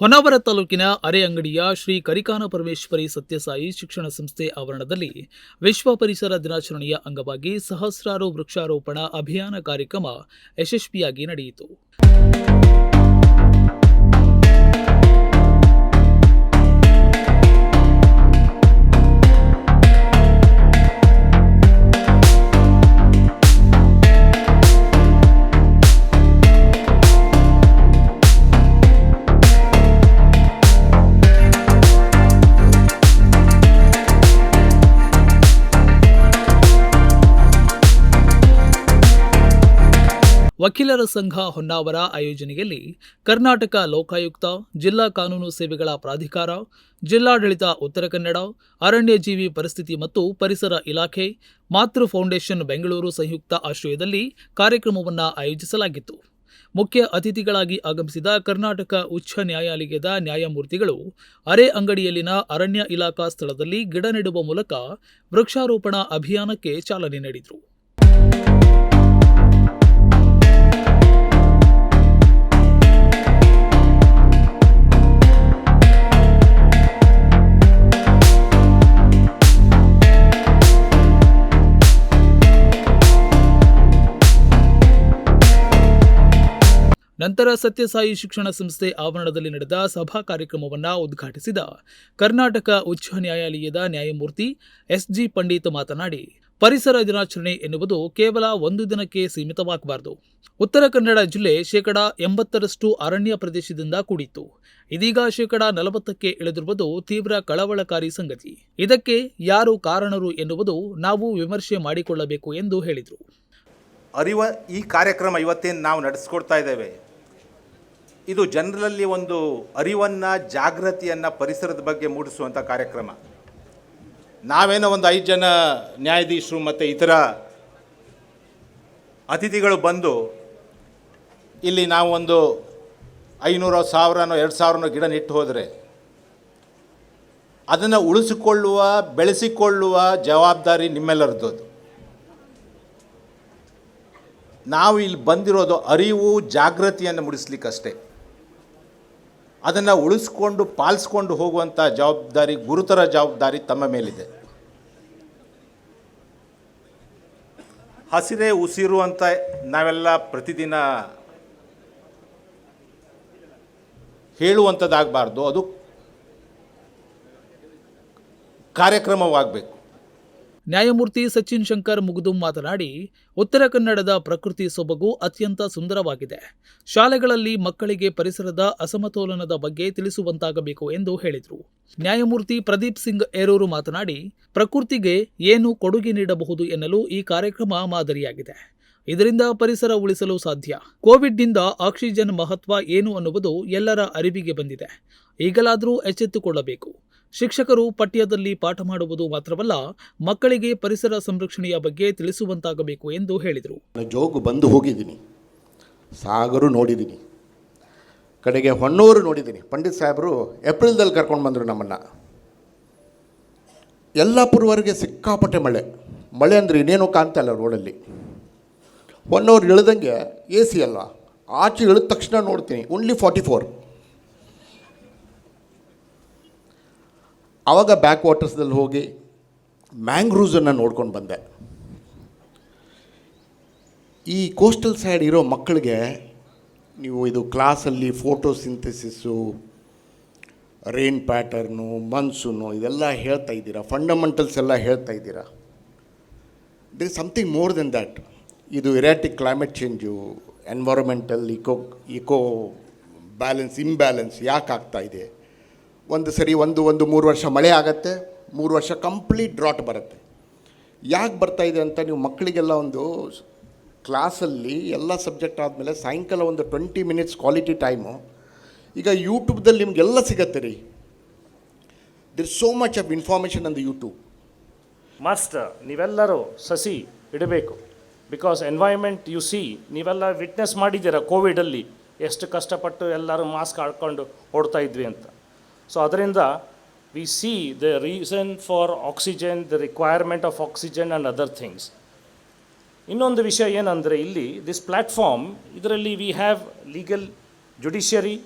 ಹೊನ್ನಾವರ ತಾಲೂಕಿನ ಅರೆಅಂಗಡಿಯ ಶ್ರೀ ಕರಿಕಾನ ಪರಮೇಶ್ವರಿ ಸತ್ಯಸಾಯಿ ಶಿಕ್ಷಣ ಸಂಸ್ಥೆ ಆವರಣದಲ್ಲಿ ವಿಶ್ವ ಪರಿಸರ ದಿನಾಚರಣೆಯ ಅಂಗವಾಗಿ ಸಹಸ್ರಾರು ವೃಕ್ಷಾರೋಪಣ ಅಭಿಯಾನ ಕಾರ್ಯಕ್ರಮ ಯಶಸ್ವಿಯಾಗಿ ನಡೆಯಿತು. ವಕೀಲರ ಸಂಘ ಹೊನ್ನಾವರ ಆಯೋಜನೆಯಲ್ಲಿ ಕರ್ನಾಟಕ ಲೋಕಾಯುಕ್ತ, ಜಿಲ್ಲಾ ಕಾನೂನು ಸೇವೆಗಳ ಪ್ರಾಧಿಕಾರ, ಜಿಲ್ಲಾಡಳಿತ ಉತ್ತರ ಕನ್ನಡ, ಅರಣ್ಯಜೀವಿ ಪರಿಸ್ಥಿತಿ ಮತ್ತು ಪರಿಸರ ಇಲಾಖೆ, ಮಾತೃ ಫೌಂಡೇಶನ್ ಬೆಂಗಳೂರು ಸಂಯುಕ್ತ ಆಶ್ರಯದಲ್ಲಿ ಕಾರ್ಯಕ್ರಮವನ್ನು ಆಯೋಜಿಸಲಾಗಿತ್ತು. ಮುಖ್ಯ ಅತಿಥಿಗಳಾಗಿ ಆಗಮಿಸಿದ ಕರ್ನಾಟಕ ಉಚ್ಚ ನ್ಯಾಯಾಲಯದ ನ್ಯಾಯಮೂರ್ತಿಗಳು ಅರೆ ಅಂಗಡಿಯಲ್ಲಿನ ಅರಣ್ಯ ಇಲಾಖಾ ಸ್ಥಳದಲ್ಲಿ ಗಿಡ ನೆಡುವ ಮೂಲಕ ವೃಕ್ಷಾರೋಪಣ ಅಭಿಯಾನಕ್ಕೆ ಚಾಲನೆ ನೀಡಿದರು. ನಂತರ ಸತ್ಯಸಾಯಿ ಶಿಕ್ಷಣ ಸಂಸ್ಥೆ ಆವರಣದಲ್ಲಿ ನಡೆದ ಸಭಾ ಕಾರ್ಯಕ್ರಮವನ್ನು ಉದ್ಘಾಟಿಸಿದ ಕರ್ನಾಟಕ ಉಚ್ಚ ನ್ಯಾಯಾಲಯದ ನ್ಯಾಯಮೂರ್ತಿ ಎಸ್ಜಿ ಪಂಡಿತ್ ಮಾತನಾಡಿ, ಪರಿಸರ ದಿನಾಚರಣೆ ಎನ್ನುವುದು ಕೇವಲ ಒಂದು ದಿನಕ್ಕೆ ಸೀಮಿತವಾಗಬಾರದು. ಉತ್ತರ ಕನ್ನಡ ಜಿಲ್ಲೆ ಶೇಕಡಾ ಎಂಬತ್ತರಷ್ಟು ಅರಣ್ಯ ಪ್ರದೇಶದಿಂದ ಕೂಡಿತ್ತು. ಇದೀಗ ಶೇಕಡ ನಲವತ್ತಕ್ಕೆ ಇಳಿದಿರುವುದು ತೀವ್ರ ಕಳವಳಕಾರಿ ಸಂಗತಿ. ಇದಕ್ಕೆ ಯಾರು ಕಾರಣರು ಎನ್ನುವುದು ನಾವು ವಿಮರ್ಶೆ ಮಾಡಿಕೊಳ್ಳಬೇಕು ಎಂದು ಹೇಳಿದರು. ಅರಿವ ಈ ಕಾರ್ಯಕ್ರಮ ಇವತ್ತೇನು ನಾವು ನಡೆಸ್ಕೊಡ್ತಾ ಇದ್ದೇವೆ. ಇದು ಜನರಲ್ಲಿ ಒಂದು ಅರಿವನ್ನು, ಜಾಗೃತಿಯನ್ನು ಪರಿಸರದ ಬಗ್ಗೆ ಮೂಡಿಸುವಂಥ ಕಾರ್ಯಕ್ರಮ ನಾವೇನೋ ಒಂದು ಐದು ಜನ ನ್ಯಾಯಾಧೀಶರು ಮತ್ತು ಇತರ ಅತಿಥಿಗಳು ಬಂದು ಇಲ್ಲಿ ನಾವು ಒಂದು ಐನೂರೋ, ಸಾವಿರನೋ, ಎರಡು ಸಾವಿರನೋ ಗಿಡ ನೆಟ್ಟು ಹೋದರೆ ಅದನ್ನು ಉಳಿಸಿಕೊಳ್ಳುವ, ಬೆಳೆಸಿಕೊಳ್ಳುವ ಜವಾಬ್ದಾರಿ ನಿಮ್ಮೆಲ್ಲರದ್ದು. ನಾವು ಇಲ್ಲಿ ಬಂದಿರೋದು ಅರಿವು, ಜಾಗೃತಿಯನ್ನು ಮೂಡಿಸ್ಲಿಕ್ಕಷ್ಟೇ ಅದನ್ನು ಉಳಿಸ್ಕೊಂಡು ಪಾಲಿಸ್ಕೊಂಡು ಹೋಗುವಂಥ ಜವಾಬ್ದಾರಿ ಗುರುತರ ಜವಾಬ್ದಾರಿ ತಮ್ಮ ಮೇಲಿದೆ. ಹಸಿರೇ ಉಸಿರು ಅಂತ ನಾವೆಲ್ಲ ಪ್ರತಿದಿನ ಹೇಳುವಂಥದ್ದಾಗಬಾರ್ದು ಅದು ಕಾರ್ಯಕ್ರಮವಾಗಬೇಕು. ನ್ಯಾಯಮೂರ್ತಿ ಸಚಿನ್ ಶಂಕರ್ ಮುಗುದುಂ ಮಾತನಾಡಿ, ಉತ್ತರ ಕನ್ನಡದ ಪ್ರಕೃತಿ ಸೊಬಗು ಅತ್ಯಂತ ಸುಂದರವಾಗಿದೆ. ಶಾಲೆಗಳಲ್ಲಿ ಮಕ್ಕಳಿಗೆ ಪರಿಸರದ ಅಸಮತೋಲನದ ಬಗ್ಗೆ ತಿಳಿಸುವಂತಾಗಬೇಕು ಎಂದು ಹೇಳಿದರು. ನ್ಯಾಯಮೂರ್ತಿ ಪ್ರದೀಪ್ ಸಿಂಗ್ ಏರೂರು ಮಾತನಾಡಿ, ಪ್ರಕೃತಿಗೆ ಏನು ಕೊಡುಗೆ ನೀಡಬಹುದು ಎನ್ನಲು ಈ ಕಾರ್ಯಕ್ರಮ ಮಾದರಿಯಾಗಿದೆ. ಇದರಿಂದ ಪರಿಸರ ಉಳಿಸಲು ಸಾಧ್ಯ. ಕೋವಿಡ್ನಿಂದ ಆಕ್ಸಿಜನ್ ಮಹತ್ವ ಏನು ಅನ್ನುವುದು ಎಲ್ಲರ ಅರಿವಿಗೆ ಬಂದಿದೆ. ಈಗಲಾದರೂ ಎಚ್ಚೆತ್ತುಕೊಳ್ಳಬೇಕು. ಶಿಕ್ಷಕರು ಪಠ್ಯದಲ್ಲಿ ಪಾಠ ಮಾಡುವುದು ಮಾತ್ರವಲ್ಲ, ಮಕ್ಕಳಿಗೆ ಪರಿಸರ ಸಂರಕ್ಷಣೆಯ ಬಗ್ಗೆ ತಿಳಿಸುವಂತಾಗಬೇಕು ಎಂದು ಹೇಳಿದರು. ಜೋಗು ಬಂದು ಹೋಗಿದ್ದೀನಿ. ಸಾಗರು ನೋಡಿದ್ದೀನಿ. ಕಡೆಗೆ ಹೊನ್ನೂರು ನೋಡಿದ್ದೀನಿ. ಪಂಡಿತ್ ಸಾಹೇಬರು ಏಪ್ರಿಲ್ದಲ್ಲಿ ಕರ್ಕೊಂಡು ಬಂದರು ನಮ್ಮನ್ನು. ಯಲ್ಲಾಪುರವರೆಗೆ ಸಿಕ್ಕಾಪಟ್ಟೆ ಮಳೆ. ಮಳೆ ಅಂದರೆ ಇನ್ನೇನು ಕಾಣ್ತಾ ಇಲ್ಲ ರೋಡಲ್ಲಿ. ಹೊನ್ನೂರು ಇಳಿದಂಗೆ ಎ ಸಿ ಅಲ್ಲ ಆಚೆ ಇಳಿದ ತಕ್ಷಣ ನೋಡ್ತೀನಿ. ಓನ್ಲಿ ಫಾರ್ಟಿ ಫೋರ್ ಆವಾಗ ಬ್ಯಾಕ್ ವಾಟರ್ಸ್ದಲ್ಲಿ ಹೋಗಿ ಮ್ಯಾಂಗ್ರೂಸನ್ನು ನೋಡ್ಕೊಂಡು ಬಂದೆ. ಈ ಕೋಸ್ಟಲ್ ಸೈಡ್ ಇರೋ ಮಕ್ಕಳಿಗೆ ನೀವು ಇದು ಕ್ಲಾಸಲ್ಲಿ photosynthesis rain pattern monsoon ಇದೆಲ್ಲ ಹೇಳ್ತಾ ಇದ್ದೀರಾ? ಫಂಡಮೆಂಟಲ್ಸ್ ಎಲ್ಲ ಹೇಳ್ತಾ ಇದ್ದೀರಾ? They something more then that ಇದು erratic climate change environmental eco eco balance imbalance ಯಾಕೆ ಆಗ್ತಾ ಇದೆ? ಒಂದು ಸರಿ ಒಂದು ಒಂದು ಮೂರು ವರ್ಷ ಮಳೆ ಆಗತ್ತೆ, ಮೂರು ವರ್ಷ ಕಂಪ್ಲೀಟ್ ಡ್ರಾಟ್ ಬರುತ್ತೆ. ಯಾಕೆ ಇದೆ ಅಂತ ನೀವು ಮಕ್ಕಳಿಗೆಲ್ಲ ಒಂದು ಕ್ಲಾಸಲ್ಲಿ ಎಲ್ಲ ಸಬ್ಜೆಕ್ಟ್ ಆದಮೇಲೆ ಸಾಯಂಕಾಲ ಒಂದು ಟ್ವೆಂಟಿ ಮಿನಿಟ್ಸ್ ಕ್ವಾಲಿಟಿ ಟೈಮು ಈಗ ಯೂಟ್ಯೂಬ್ದಲ್ಲಿ ನಿಮಗೆಲ್ಲ ಸಿಗತ್ತೆ ರೀ. There so much of information the YouTube master ನೀವೆಲ್ಲರೂ ಸಸಿ ಇಡಬೇಕು. ಬಿಕಾಸ್ ಎನ್ವೈರ್ಮೆಂಟ್ ಯು ಸಿ ನೀವೆಲ್ಲ ವಿಟ್ನೆಸ್ ಮಾಡಿದ್ದೀರಾ ಕೋವಿಡಲ್ಲಿ ಎಷ್ಟು ಕಷ್ಟಪಟ್ಟು ಎಲ್ಲರೂ ಮಾಸ್ಕ್ ಹಾಕ್ಕೊಂಡು ಓಡ್ತಾ ಇದ್ವಿ ಅಂತ. ಸೊ ಅದರಿಂದ we see the reason for oxygen the requirement of oxygen and other things ಇನ್ನೊಂದು ವಿಷಯ ಏನಂದರೆ ಇಲ್ಲಿ ದಿಸ್ ಪ್ಲ್ಯಾಟ್ಫಾರ್ಮ್ ಇದರಲ್ಲಿ we have legal judiciary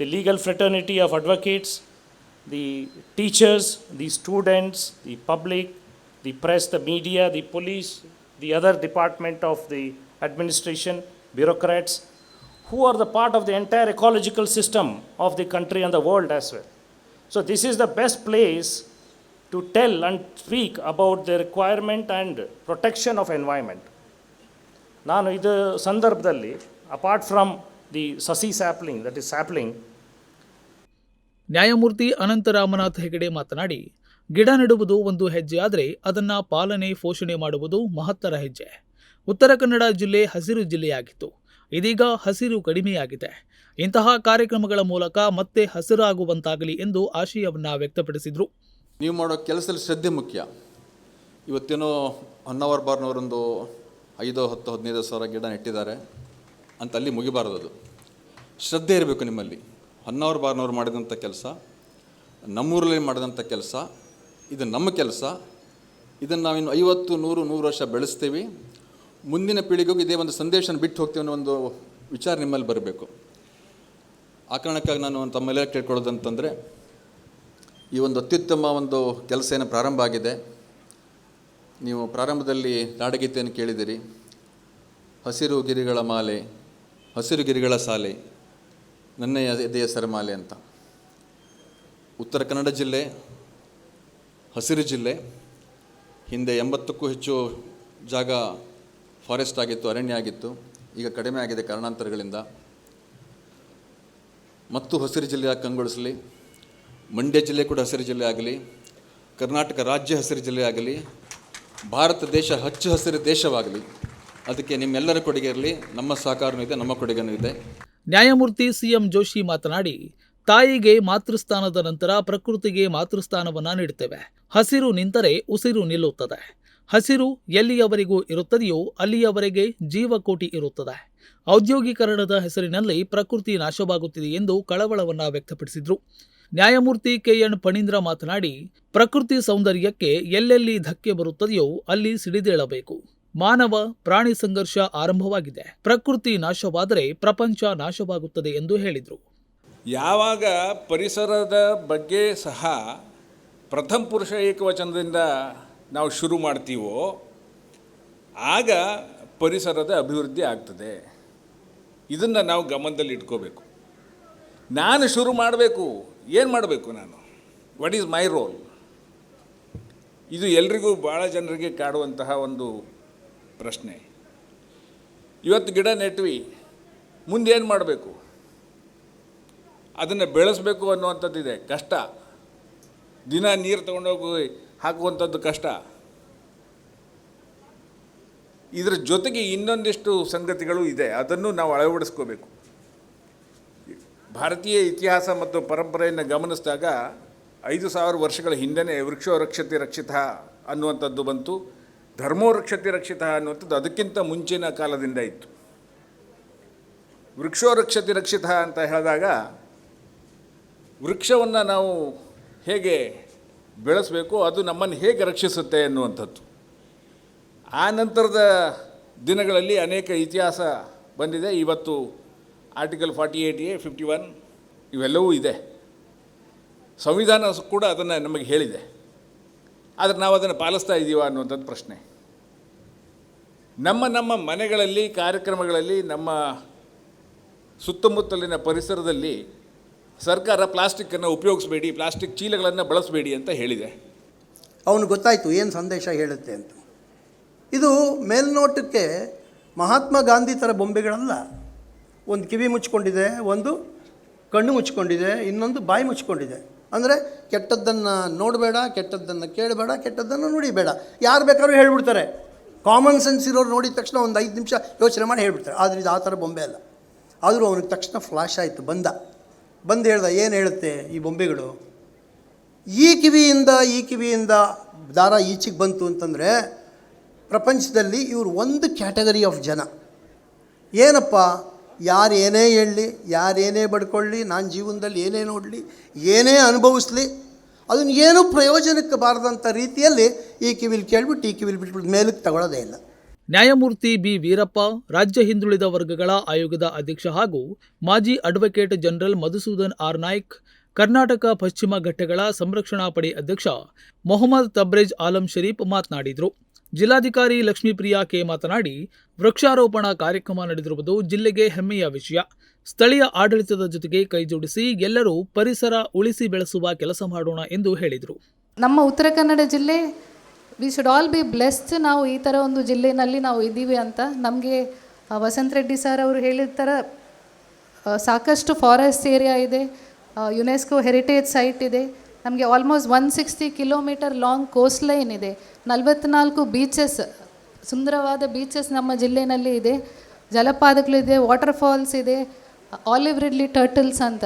the legal fraternity of advocates, the teachers, the students, the public, the press, the media, the police, the other department of the administration, bureaucrats, who are the part of the entire ecological system of the country and the world as well. So this is the best place to tell and speak about the requirement and protection of environment. ನಾನು ಇದು ಸಂದರ್ಭದಲ್ಲಿ apart from the ಸಸಿ sapling that is sapling ನ್ಯಾಯಮೂರ್ತಿ ಅನಂತರಾಮನಾಥ್ ಹೆಗಡೆ ಮಾತನಾಡಿ ಗಿಡ ನೆಡುವುದು ಒಂದು ಹೆಜ್ಜೆ ಆದರೆ ಅದನ್ನ ಪಾಲನೆ ಪೋಷಣೆ ಮಾಡುವುದು ಮಹತ್ತರ ಹೆಜ್ಜೆ ಉತ್ತರ ಕನ್ನಡ ಜಿಲ್ಲೆ ಹಸಿರು ಜಿಲ್ಲೆಯಾಗಿತ್ತು ಇದೀಗ ಹಸಿರು ಕಡಿಮೆಯಾಗಿದೆ. ಇಂತಹ ಕಾರ್ಯಕ್ರಮಗಳ ಮೂಲಕ ಮತ್ತೆ ಹಸಿರಾಗುವಂತಾಗಲಿ ಎಂದು ಆಶಯವನ್ನ ವ್ಯಕ್ತಪಡಿಸಿದರು. ನೀವು ಮಾಡೋ ಕೆಲಸದಲ್ಲಿ ಶ್ರದ್ಧೆ ಮುಖ್ಯ. ಇವತ್ತೇನೋ ಹೊನ್ನಾವರ್ ಬಾರ್ನವರೊಂದು ಐದು, ಹತ್ತು, ಹದಿನೈದು ಸಾವಿರ ಗಿಡ ನೆಟ್ಟಿದ್ದಾರೆ ಅಂತ ಅಲ್ಲಿ ಮುಗಿಬಾರದು ಅದು. ಶ್ರದ್ಧೆ ಇರಬೇಕು ನಿಮ್ಮಲ್ಲಿ. ಹೊನ್ನಾವರ್ ಬಾರ್ನವ್ರು ಮಾಡಿದಂಥ ಕೆಲಸ, ನಮ್ಮೂರಲ್ಲಿ ಮಾಡಿದಂಥ ಕೆಲಸ, ಇದು ನಮ್ಮ ಕೆಲಸ. ಇದನ್ನು ನಾವಿನ್ನು ಐವತ್ತು, ನೂರು ನೂರು ವರ್ಷ ಬೆಳೆಸ್ತೀವಿ. ಮುಂದಿನ ಪೀಳಿಗೆಗೂ ಇದೇ ಒಂದು ಸಂದೇಶನ ಬಿಟ್ಟು ಹೋಗ್ತೀವಿ ಅನ್ನೋ ಒಂದು ವಿಚಾರ ನಿಮ್ಮಲ್ಲಿ ಬರಬೇಕು. ಆ ಕಾರಣಕ್ಕಾಗಿ ನಾನು ತಮ್ಮೆಲ್ಲ ಕೇಳ್ಕೊಳ್ಳೋದಂತಂದರೆ, ಈ ಒಂದು ಅತ್ಯುತ್ತಮ ಒಂದು ಕೆಲಸ ಏನು ಪ್ರಾರಂಭ ಆಗಿದೆ. ನೀವು ಪ್ರಾರಂಭದಲ್ಲಿ ನಾಡಗೀತೆಯನ್ನು ಕೇಳಿದಿರಿ. ಹಸಿರು ಗಿರಿಗಳ ಮಾಲೆ, ಹಸಿರು ಗಿರಿಗಳ ಸಾಲೆ, ನನ್ನ ಎದೆಯ ಸರಮಾಲೆ ಅಂತ. ಉತ್ತರ ಕನ್ನಡ ಜಿಲ್ಲೆ, ಹಸಿರು ಜಿಲ್ಲೆ, ಹಿಂದೆ ಎಂಬತ್ತಕ್ಕೂ ಹೆಚ್ಚು ಜಾಗ ಫಾರೆಸ್ಟ್ ಆಗಿತ್ತು, ಅರಣ್ಯ ಆಗಿತ್ತು, ಈಗ ಕಡಿಮೆ ಆಗಿದೆ ಕಾರಣಾಂತರಗಳಿಂದ. ಮತ್ತು ಹಸಿರು ಜಿಲ್ಲೆ ಕಂಗೊಳಿಸಲಿ? ಮಂಡ್ಯ ಜಿಲ್ಲೆ ಕೂಡ ಹಸಿರು ಜಿಲ್ಲೆ ಆಗಲಿ, ಕರ್ನಾಟಕ ರಾಜ್ಯ ಹಸಿರು ಜಿಲ್ಲೆ ಆಗಲಿ, ಭಾರತ ದೇಶ ಹಚ್ಚ ಹಸಿರು ದೇಶವಾಗಲಿ, ಅದಕ್ಕೆ ನಿಮ್ಮೆಲ್ಲರ ಕೊಡುಗೆ ಇರಲಿ, ನಮ್ಮ ಸಹಕಾರನೂ ಇದೆ, ನಮ್ಮ ಕೊಡುಗೆನೂ ಇದೆ. ನ್ಯಾಯಮೂರ್ತಿ ಸಿಎಂ ಜೋಶಿ ಮಾತನಾಡಿ, ತಾಯಿಗೆ ಮಾತೃಸ್ಥಾನದ ನಂತರ ಪ್ರಕೃತಿಗೆ ಮಾತೃಸ್ಥಾನವನ್ನು ನೀಡುತ್ತೇವೆ. ಹಸಿರು ನಿಂತರೆ ಉಸಿರು ನಿಲ್ಲುತ್ತದೆ. ಹಸಿರು ಎಲ್ಲಿಯವರೆಗೂ ಇರುತ್ತದೆಯೋ ಅಲ್ಲಿಯವರೆಗೆ ಜೀವಕೋಟಿ ಇರುತ್ತದೆ. ಔದ್ಯೋಗೀಕರಣದ ಹೆಸರಿನಲ್ಲಿ ಪ್ರಕೃತಿ ನಾಶವಾಗುತ್ತಿದೆ ಎಂದು ಕಳವಳವನ್ನು ವ್ಯಕ್ತಪಡಿಸಿದರು. ನ್ಯಾಯಮೂರ್ತಿ ಕೆಎನ್ ಪಣೀಂದ್ರ ಮಾತನಾಡಿ, ಪ್ರಕೃತಿ ಸೌಂದರ್ಯಕ್ಕೆ ಎಲ್ಲೆಲ್ಲಿ ಧಕ್ಕೆ ಬರುತ್ತದೆಯೋ ಅಲ್ಲಿ ಸಿಡಿದೇಳಬೇಕು. ಮಾನವ ಪ್ರಾಣಿ ಸಂಘರ್ಷ ಆರಂಭವಾಗಿದೆ. ಪ್ರಕೃತಿ ನಾಶವಾದರೆ ಪ್ರಪಂಚ ನಾಶವಾಗುತ್ತದೆ ಎಂದು ಹೇಳಿದರು. ಯಾವಾಗ ಪರಿಸರದ ಬಗ್ಗೆ ಸಹ ಪ್ರಥಮ ಪುರುಷ ಏಕವಚನದಿಂದ ನಾವು ಶುರು ಮಾಡ್ತೀವೋ, ಆಗ ಪರಿಸರದ ಅಭಿವೃದ್ಧಿ ಆಗ್ತದೆ. ಇದನ್ನು ನಾವು ಗಮನದಲ್ಲಿ ಇಟ್ಕೋಬೇಕು. ನಾನು ಶುರು ಮಾಡಬೇಕು, ಏನು ಮಾಡಬೇಕು ನಾನು? ವಾಟ್ ಈಸ್ ಮೈ ರೋಲ್ ಇದು ಎಲ್ರಿಗೂ ಭಾಳ ಜನರಿಗೆ ಕಾಡುವಂತಹ ಒಂದು ಪ್ರಶ್ನೆ. ಇವತ್ತು ಗಿಡ ನೆಟ್ವಿ, ಮುಂದೆ ಏನು ಮಾಡಬೇಕು? ಅದನ್ನು ಬೆಳೆಸಬೇಕು ಅನ್ನುವಂಥದ್ದಿದೆ, ಕಷ್ಟ. ದಿನ ನೀರು ತಗೊಂಡೋಗಿ ಹಾಕುವಂಥದ್ದು ಕಷ್ಟ. ಇದರ ಜೊತೆಗೆ ಇನ್ನೊಂದಿಷ್ಟು ಸಂಗತಿಗಳು ಇದೆ. ಅದನ್ನು ನಾವು ಅಳವಡಿಸ್ಕೋಬೇಕು. ಭಾರತೀಯ ಇತಿಹಾಸ ಮತ್ತು ಪರಂಪರೆಯನ್ನು ಗಮನಿಸಿದಾಗ ಐದು ಸಾವಿರ ವರ್ಷಗಳ ಹಿಂದೆಯೇ ವೃಕ್ಷೋ ರಕ್ಷತೆ ರಕ್ಷಿತ ಅನ್ನುವಂಥದ್ದು ಬಂತು. ಧರ್ಮೋ ರಕ್ಷತೆ ರಕ್ಷಿತ ಅನ್ನುವಂಥದ್ದು ಅದಕ್ಕಿಂತ ಮುಂಚಿನ ಕಾಲದಿಂದ ಇತ್ತು. ವೃಕ್ಷೋ ರಕ್ಷತೆ ರಕ್ಷಿತ ಅಂತ ಹೇಳಿದಾಗ ವೃಕ್ಷವನ್ನು ನಾವು ಹೇಗೆ ಬೆಳೆಸಬೇಕು, ಅದು ನಮ್ಮನ್ನು ಹೇಗೆ ರಕ್ಷಿಸುತ್ತೆ ಎನ್ನುವಂಥದ್ದು. ಆ ನಂತರದ ದಿನಗಳಲ್ಲಿ ಅನೇಕ ಇತಿಹಾಸ ಬಂದಿದೆ. ಇವತ್ತು article forty eight A, fifty one ಇವೆಲ್ಲವೂ ಇದೆ. ಸಂವಿಧಾನ ಕೂಡ ಅದನ್ನು ನಮಗೆ ಹೇಳಿದೆ. ಆದರೆ ನಾವು ಅದನ್ನು ಪಾಲಿಸ್ತಾ ಇದ್ದೀವ ಅನ್ನುವಂಥದ್ದು ಪ್ರಶ್ನೆ. ನಮ್ಮ ನಮ್ಮ ಮನೆಗಳಲ್ಲಿ, ಕಾರ್ಯಕ್ರಮಗಳಲ್ಲಿ, ನಮ್ಮ ಸುತ್ತಮುತ್ತಲಿನ ಪರಿಸರದಲ್ಲಿ ಸರ್ಕಾರ ಪ್ಲಾಸ್ಟಿಕ್ಕನ್ನು ಉಪಯೋಗಿಸಬೇಡಿ, ಪ್ಲಾಸ್ಟಿಕ್ ಚೀಲಗಳನ್ನು ಬಳಸಬೇಡಿ ಅಂತ ಹೇಳಿದೆ. ಅವನು ಗೊತ್ತಾಯಿತು ಏನು ಸಂದೇಶ ಹೇಳುತ್ತೆ ಅಂತ. ಇದು ಮೇಲ್ನೋಟಕ್ಕೆ ಮಹಾತ್ಮ ಗಾಂಧಿ ಥರ ಬೊಂಬೆಗಳಲ್ಲ. ಒಂದು ಕಿವಿ ಮುಚ್ಕೊಂಡಿದೆ ಒಂದು ಕಣ್ಣು ಮುಚ್ಕೊಂಡಿದೆ ಇನ್ನೊಂದು ಬಾಯಿ ಮುಚ್ಕೊಂಡಿದೆ ಅಂದರೆ ಕೆಟ್ಟದ್ದನ್ನು ನೋಡಬೇಡ, ಕೆಟ್ಟದ್ದನ್ನು ಕೇಳಬೇಡ, ಕೆಟ್ಟದ್ದನ್ನು ನುಡಿಬೇಡ. ಯಾರು ಬೇಕಾದ್ರೂ ಹೇಳ್ಬಿಡ್ತಾರೆ. ಕಾಮನ್ ಸೆನ್ಸ್ ಇರೋರು ನೋಡಿದ ತಕ್ಷಣ ಒಂದು ಐದು ನಿಮಿಷ ಯೋಚನೆ ಮಾಡಿ ಹೇಳ್ಬಿಡ್ತಾರೆ. ಆದರೆ ಇದು ಆ ಥರ ಬೊಂಬೆ ಅಲ್ಲ. ಆದರೂ ಅವನಿಗೆ ತಕ್ಷಣ ಫ್ಲಾಶ್ ಆಯಿತು, ಬಂದ. ಬಂದು ಹೇಳ್ದ, ಏನು ಹೇಳುತ್ತೆ ಈ ಬೊಂಬೆಗಳು? ಈ ಕಿವಿಯಿಂದ ಈ ಕಿವಿಯಿಂದ ದಾರ ಈಚೆಗೆ ಬಂತು ಅಂತಂದರೆ, ಪ್ರಪಂಚದಲ್ಲಿ ಇವರು ಒಂದು ಕ್ಯಾಟಗರಿ ಆಫ್ ಜನ. ಏನಪ್ಪ? ಯಾರು ಏನೇ ಹೇಳಲಿ ಯಾರೇನೇ ಬಡ್ಕೊಳ್ಳಿ, ನಾನು ಜೀವನದಲ್ಲಿ ಏನೇ ನೋಡಲಿ, ಏನೇ ಅನುಭವಿಸ್ಲಿ ಅದನ್ನು ಏನೂ ಪ್ರಯೋಜನಕ್ಕೆ ಬಾರದಂಥ ರೀತಿಯಲ್ಲಿ ಈ ಕಿವಿಲಿ ಕೇಳ್ಬಿಟ್ಟು, ಈ ಕಿವಿಲಿ ಬಿಟ್ಬಿಟ್ಟು ಮೇಲಕ್ಕೆ ತಗೊಳ್ಳೋದೇ ಇಲ್ಲ. ನ್ಯಾಯಮೂರ್ತಿ ಬಿ. ವೀರಪ್ಪ, ರಾಜ್ಯ ಹಿಂದುಳಿದ ವರ್ಗಗಳ ಆಯೋಗದ ಅಧ್ಯಕ್ಷ ಹಾಗೂ ಮಾಜಿ advocate general Madhusudan R. Naik, Karnataka ಪಶ್ಚಿಮ ಘಟ್ಟಗಳ ಸಂರಕ್ಷಣಾ ಪಡೆ ಅಧ್ಯಕ್ಷ ಮೊಹಮ್ಮದ್ ತಬ್ರೇಜ್ ಆಲಂ ಶರೀಫ್ ಮಾತನಾಡಿದರು. ಜಿಲ್ಲಾಧಿಕಾರಿ ಲಕ್ಷ್ಮೀಪ್ರಿಯಾ ಕೆ. ಮಾತನಾಡಿ, ವೃಕ್ಷಾರೋಪಣಾ ಕಾರ್ಯಕ್ರಮ ನಡೆದಿರುವುದು ಜಿಲ್ಲೆಗೆ ಹೆಮ್ಮೆಯ ವಿಷಯ. ಸ್ಥಳೀಯ ಆಡಳಿತದ ಜೊತೆಗೆ ಕೈಜೋಡಿಸಿ ಎಲ್ಲರೂ ಪರಿಸರ ಉಳಿಸಿ ಬೆಳೆಸುವ ಕೆಲಸ ಮಾಡೋಣ ಎಂದು ಹೇಳಿದರು. ನಮ್ಮ ಉತ್ತರ ಕನ್ನಡ ಜಿಲ್ಲೆ we should all be blessed ನಾವು ಈ ಥರ ಒಂದು ಜಿಲ್ಲೆಯಲ್ಲಿ ನಾವು ಇದ್ದೀವಿ ಅಂತ ನಮಗೆ ವಸಂತ್ ರೆಡ್ಡಿ ಸರ್ ಅವರು ಹೇಳಿದ ಥರ ಸಾಕಷ್ಟು ಫಾರೆಸ್ಟ್ ಏರಿಯಾ ಇದೆ ಯುನೆಸ್ಕೋ ಹೆರಿಟೇಜ್ ಸೈಟ್ ಇದೆ, ನಮಗೆ almost one sixty kilometre long coastline ಇದೆ ನಲವತ್ತ್ನಾಲ್ಕು ಬೀಚಸ್ ಸುಂದರವಾದ ಬೀಚಸ್ ನಮ್ಮ ಜಿಲ್ಲೆಯಲ್ಲಿ ಇದೆ, ಜಲಪಾತಗಳಿದೆ ವಾಟರ್ ಫಾಲ್ಸ್ ಇದೆ ಆಲಿವ್ ರಿಡ್ಲಿ ಟರ್ಟಲ್ಸ್ ಅಂತ.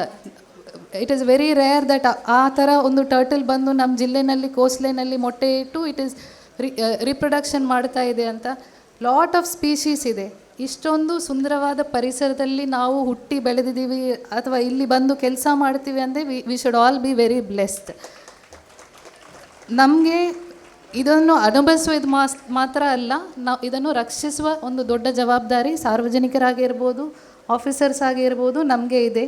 It is very rare that ಆ ಥರ ಒಂದು ಟರ್ಟಲ್ ಬಂದು ನಮ್ಮ ಜಿಲ್ಲೆನಲ್ಲಿ ಕೋಸ್ಲೆನಲ್ಲಿ ಮೊಟ್ಟೆ ಇಟ್ಟು ಇಟ್ ಈಸ್ ರಿಪ್ರೊಡಕ್ಷನ್ ಮಾಡ್ತಾ ಇದೆ ಅಂತ ಲಾಟ್ ಆಫ್ ಸ್ಪೀಶೀಸ್ ಇದೆ. ಇಷ್ಟೊಂದು ಸುಂದರವಾದ ಪರಿಸರದಲ್ಲಿ ನಾವು ಹುಟ್ಟಿ ಬೆಳೆದಿದ್ದೀವಿ ಅಥವಾ ಇಲ್ಲಿ ಬಂದು ಕೆಲಸ ಮಾಡ್ತೀವಿ ಅಂದರೆ we we should all be very blessed ನಮಗೆ ಇದನ್ನು ಅನುಭವಿಸುವುದು ಮಾಸ್, ಮಾತ್ರ ಅಲ್ಲ, ನಾವು ಇದನ್ನು ರಕ್ಷಿಸುವ ಒಂದು ದೊಡ್ಡ ಜವಾಬ್ದಾರಿ ಸಾರ್ವಜನಿಕರಾಗಿರ್ಬೋದು ಆಫೀಸರ್ಸ್ ಆಗಿರ್ಬೋದು ನಮಗೆ ಇದೆ.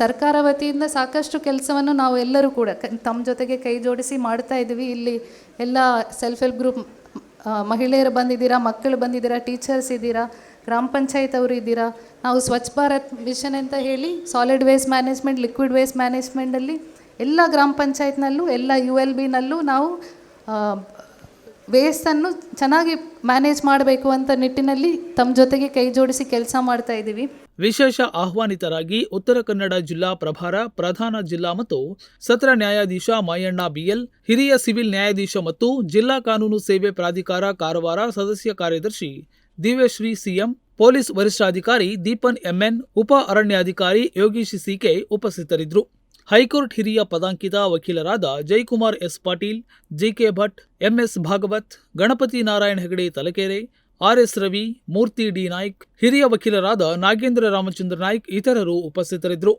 ಸರ್ಕಾರ ವತಿಯಿಂದ ಸಾಕಷ್ಟು ಕೆಲಸವನ್ನು ನಾವು ಎಲ್ಲರೂ ಕೂಡ ತಮ್ಮ ಜೊತೆಗೆ ಕೈ ಜೋಡಿಸಿ ಮಾಡ್ತಾ ಇದ್ದೀವಿ. ಇಲ್ಲಿ ಎಲ್ಲ ಸೆಲ್ಫ್ ಹೆಲ್ಪ್ ಗ್ರೂಪ್ ಮಹಿಳೆಯರು ಬಂದಿದ್ದೀರಾ, ಮಕ್ಕಳು ಬಂದಿದ್ದೀರಾ ಟೀಚರ್ಸ್ ಇದ್ದೀರಾ, ಗ್ರಾಮ ಪಂಚಾಯತ್ ಅವರು ಇದ್ದೀರಾ? ನಾವು ಸ್ವಚ್ಛ ಭಾರತ್ ಮಿಷನ್ ಅಂತ ಹೇಳಿ solid waste management liquid waste ಮ್ಯಾನೇಜ್ಮೆಂಟಲ್ಲಿ ಎಲ್ಲ ಗ್ರಾಮ ಪಂಚಾಯತ್ನಲ್ಲೂ, ಎಲ್ಲ ಯು ಎಲ್ ಬಿನಲ್ಲೂ ನಾವು ವೇಸ್ಟನ್ನು ಚೆನ್ನಾಗಿ ಮ್ಯಾನೇಜ್ ಮಾಡಬೇಕು ಅಂತ ನಿಟ್ಟಿನಲ್ಲಿ ತಮ್ಮ ಜೊತೆಗೆ ಕೈ ಜೋಡಿಸಿ ಕೆಲಸ ಮಾಡ್ತಾ ಇದ್ದೀವಿ. ವಿಶೇಷ ಆಹ್ವಾನಿತರಾಗಿ ಉತ್ತರ ಕನ್ನಡ ಜಿಲ್ಲಾ ಪ್ರಭಾರ, ಪ್ರಧಾನ ಜಿಲ್ಲಾ ಮತ್ತು ಸತ್ರ ನ್ಯಾಯಾಧೀಶ ಮಾಯಣ್ಣ ಬಿಎಲ್ ಹಿರಿಯ ಸಿವಿಲ್ ನ್ಯಾಯಾಧೀಶ ಮತ್ತು ಜಿಲ್ಲಾ ಕಾನೂನು ಸೇವೆ ಪ್ರಾಧಿಕಾರ ಕಾರವಾರ ಸದಸ್ಯ ಕಾರ್ಯದರ್ಶಿ ದಿವ್ಯಶ್ರೀ ಸಿಎಂ, ಪೊಲೀಸ್ ವರಿಷ್ಠಾಧಿಕಾರಿ ದೀಪನ್ ಎಂಎನ್, ಉಪ ಅರಣ್ಯಾಧಿಕಾರಿ ಯೋಗೀಶ್ ಸಿಕೆ ಉಪಸ್ಥಿತರಿದ್ದರು. ಹೈಕೋರ್ಟ್ ಹಿರಿಯ ಪದಾಂಕಿತ ವಕೀಲರಾದ Jayakumar S Patil, GK Bhat, MS Bhagwat, Ganapati Narayana Hegde Talakere RS Ravi, Murthy D Naik, ಹಿರಿಯ ವಕೀಲರಾದ ನಾಗೇಂದ್ರ ರಾಮಚಂದ್ರ ನಾಯ್ಕ್ ಇತರರು ಉಪಸ್ಥಿತರಿದ್ದರು.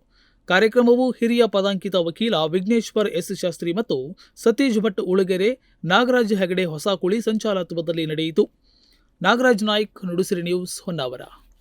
ಕಾರ್ಯಕ್ರಮವು ಹಿರಿಯ ಪದಾಂಕಿತ ವಕೀಲ ವಿಘ್ನೇಶ್ವರ್ ಎಸ್ ಶಾಸ್ತ್ರಿ ಮತ್ತು ಸತೀಶ್ ಭಟ್ ಉಳಗೆರೆ, ನಾಗರಾಜ್ ಹೆಗಡೆ ಹೊಸಕುಳಿ ಸಂಚಾಲತ್ವದಲ್ಲಿ ನಡೆಯಿತು. ನಾಗರಾಜ್ ನಾಯ್ಕ್, ನುಡಿಸಿರಿ ನ್ಯೂಸ್ ಹೊನ್ನಾವರ.